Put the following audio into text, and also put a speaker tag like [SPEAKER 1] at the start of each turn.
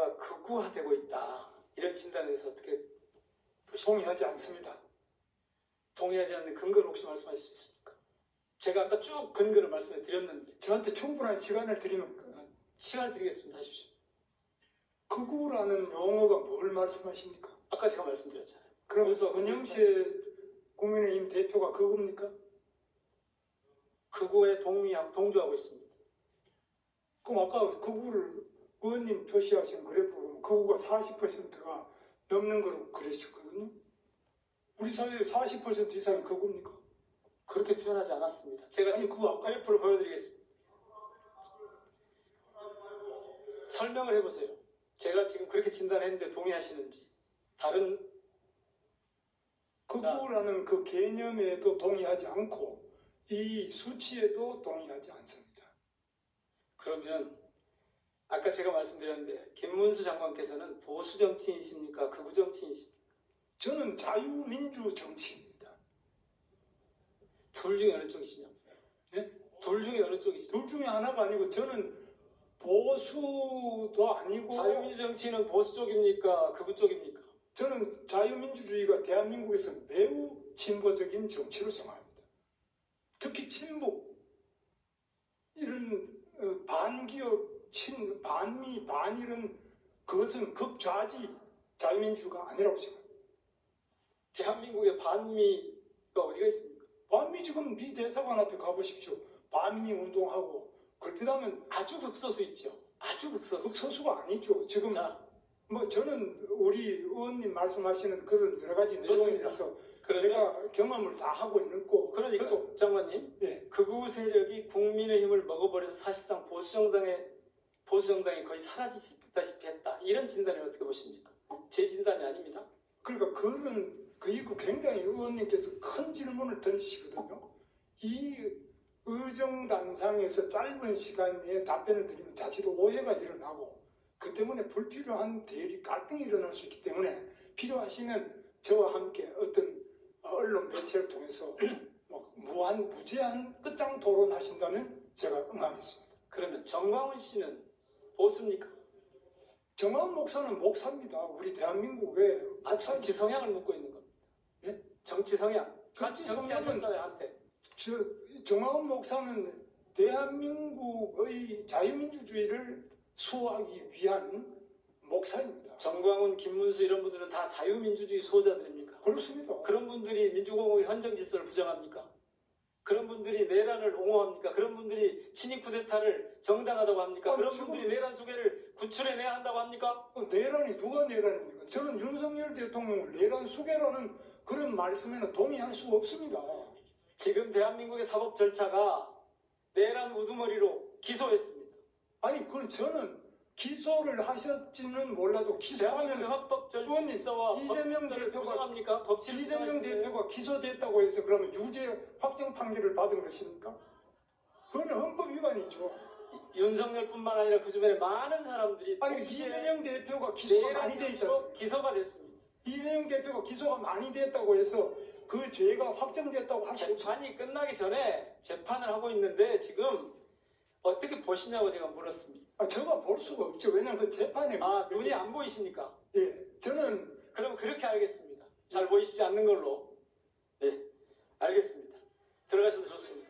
[SPEAKER 1] 사회가 극우화되고 있다. 이런 진단에 대해서 어떻게
[SPEAKER 2] 동의하지 않습니다.
[SPEAKER 1] 동의하지 않는 근거를 혹시 말씀하실 수 있습니까? 제가 아까 쭉 근거를 말씀해 드렸는데
[SPEAKER 2] 저한테 충분한 시간을 드리면 그-
[SPEAKER 1] 시간을 드리겠습니다. 하십시오.
[SPEAKER 2] 극우라는 용어가 뭘 말씀하십니까?
[SPEAKER 1] 아까 제가 말씀드렸잖아요.
[SPEAKER 2] 그럼
[SPEAKER 1] 그래서
[SPEAKER 2] 은영시의 국민의힘 대표가 극우입니까?
[SPEAKER 1] 극우에 동의하고 동조하고 있습니다.
[SPEAKER 2] 그럼 아까 극우를 의원님 표시하신 그래프 보면 극우가 40%가 넘는 거로 그러셨거든요. 우리 사회에 40% 이상이 극우입니까?
[SPEAKER 1] 그렇게 표현하지 않았습니다. 제가
[SPEAKER 2] 아니
[SPEAKER 1] 지금
[SPEAKER 2] 그 아까
[SPEAKER 1] 그래프를 보여드리겠습니다. 설명을 해보세요. 제가 지금 그렇게 진단했는데 동의하시는지 다른
[SPEAKER 2] 극우라는 그 개념에도 동의하지 않고 이 수치에도 동의하지 않습니다.
[SPEAKER 1] 그러면 아까 제가 말씀드렸는데 김문수 장관께서는 보수 정치인이십니까? 극우 정치인이십니까?
[SPEAKER 2] 저는 자유민주 정치입니다.
[SPEAKER 1] 둘 중에 어느 쪽이시냐고요?
[SPEAKER 2] 네?
[SPEAKER 1] 둘 중에 어느 쪽이시냐고요?
[SPEAKER 2] 둘 중에 하나가 아니고 저는 보수도 아니고
[SPEAKER 1] 자유민주 정치인은 보수 쪽입니까? 극우 쪽입니까?
[SPEAKER 2] 저는 자유민주주의가 대한민국에서 매우 진보적인 정치로 생각합니다. 특히 친북 이런 어, 친 반이런 그것은 극좌지 자유민주가 아니라고 생각합니다.
[SPEAKER 1] 대한민국의 반미가 어디가 있습니까?
[SPEAKER 2] 반미 지금 미 대사관 앞에 가보십시오. 반미 운동하고 그렇다면
[SPEAKER 1] 아주 극소수 있죠. 아주 극소수.
[SPEAKER 2] 극소수가 아니죠. 지금
[SPEAKER 1] 자,
[SPEAKER 2] 뭐 저는 우리 의원님 말씀하시는 그런 여러 가지 내용에
[SPEAKER 1] 좋습니다.
[SPEAKER 2] 대해서
[SPEAKER 1] 그러면
[SPEAKER 2] 제가 경험을 다 하고 있고
[SPEAKER 1] 그러니까 장관님
[SPEAKER 2] 예,
[SPEAKER 1] 극우 세력이 국민의힘을 먹어버려서 사실상 보수 정당의 보수 정당이 거의 사라지다시피 했다. 이런 진단을 어떻게 보십니까? 제 진단이 아닙니다.
[SPEAKER 2] 그러니까 그런 그이고 굉장히 의원님께서 큰 질문을 던지시거든요. 이 의정단상에서 짧은 시간 내에 답변을 드리면 자칫 오해가 일어나고 그 때문에 불필요한 대립 갈등이 일어날 수 있기 때문에 필요하시면 저와 함께 어떤 언론 매체를 통해서 뭐 무한 무제한 끝장 토론하신다면 제가 응하겠습니다.
[SPEAKER 1] 그러면 정광훈 씨는 보수입니까?
[SPEAKER 2] 정한 목사는 목사입니다. 우리 대한민국의
[SPEAKER 1] 아, 정치 성향을 묻고 있는 겁니다.
[SPEAKER 2] 예?
[SPEAKER 1] 정치 성향. 같이
[SPEAKER 2] 정치
[SPEAKER 1] 정치하셨잖아요, 한때.
[SPEAKER 2] 저 정하은 목사는 대한민국의 자유민주주의를 수호하기 위한 목사입니다.
[SPEAKER 1] 정광훈, 김문수 이런 분들은 다 자유민주주의 수호자들입니까?
[SPEAKER 2] 그렇습니다.
[SPEAKER 1] 그런 분들이 민주공화국의 헌정 질서를 부정합니까? 그런 분들이 내란을 옹호합니까? 그런 분들이 친위 쿠데타를 정당하다고 합니까?
[SPEAKER 2] 아니,
[SPEAKER 1] 그런
[SPEAKER 2] 지금-
[SPEAKER 1] 분들이 내란 수계를 구출해내야 한다고 합니까?
[SPEAKER 2] 어, 내란이 누가 내란입니까? 저는 윤석열 대통령을 내란 수계라는 그런 말씀에는 동의할 수 없습니다.
[SPEAKER 1] 지금 대한민국의 사법 절차가 내란 우두머리로 기소했습니다.
[SPEAKER 2] 아니, 그건 저는 기소를 하셨지는 몰라도 기소하면
[SPEAKER 1] 헌법
[SPEAKER 2] 의원님,
[SPEAKER 1] 절차와
[SPEAKER 2] 이재명 대표가-
[SPEAKER 1] 부정합니까? 법치를
[SPEAKER 2] 이재명. 대표가 기소됐다고 해서 그러면 유죄 확정 판결을 받은 것입니까? 그건 헌법 위반이죠.
[SPEAKER 1] 윤석열뿐만 아니라 그 주변에 많은 사람들이
[SPEAKER 2] 아니 이재명 대표가 기소가 많이 돼 않습니까?
[SPEAKER 1] 기소가 됐습니다.
[SPEAKER 2] 이재명 대표가 기소가 많이 됐다고 해서 그 죄가 확정됐다고 없습니다.
[SPEAKER 1] 재판이 끝나기 전에 재판을 하고 있는데 지금 어떻게 보시냐고 제가 물었습니다.
[SPEAKER 2] 아, 제가 볼 수가 없죠. 왜냐하면 그 재판에
[SPEAKER 1] 아 눈이 안 보이십니까?
[SPEAKER 2] 예, 저는
[SPEAKER 1] 그럼 그렇게 알겠습니다. 잘 보이시지 않는 걸로. 네, 알겠습니다. 들어가셔도 좋습니다.